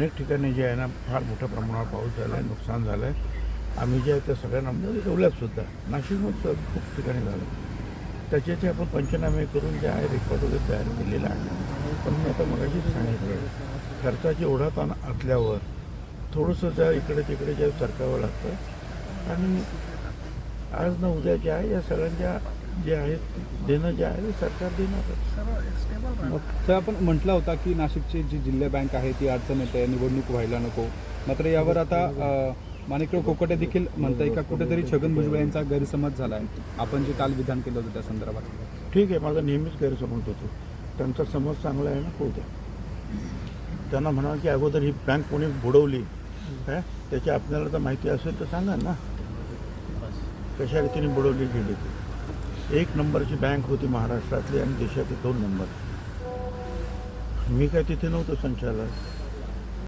अनेक ठिकाणी जे आहे ना फार मोठ्या प्रमाणावर पाऊस झाला आहे नुकसान झालं आहे आम्ही जे आहे त्या सगळ्यांना म्हणजे सुद्धा. नाशिकमध्ये खूप ठिकाणी झालं. त्याच्याचे आपण पंचनामे करून जे आहे रेकॉर्ड वगैरे तयार केलेला आहे. पण मी आता मगाशीच सांगितलं खर्चाची एवढा ताण असल्यावर थोडंसं त्या इकडे तिकडे जे सरकावं लागतं. आणि आज ना उद्या जे आहे या सगळ्यांच्या जे आहेत देणं जे आहे ते सरकार देणारच मग तर आपण म्हटलं होता की नाशिकची जी जिल्हा बँक आहे ती अडचण येते निवडणूक व्हायला नको. मात्र यावर आता माणिकराव कोकटे देखील म्हणताय का कुठेतरी छगन भुजबळ यांचा गैरसमज झाला आहे आपण जे काल विधान केलं होतं त्या संदर्भात. ठीक आहे माझा नेहमीच गैरसमज होतो. त्यांचा समज चांगला आहे ना द्या. त्यांना म्हणा की अगोदर ही बँक कोणी बुडवली काय त्याची आपल्याला तर माहिती असेल तर सांगा ना. कशा रीतीने बुडवली गेली ती? एक नंबरची बँक होती महाराष्ट्रातली आणि देशातली दोन नंबर. मी काय तिथे नव्हतो संचालक.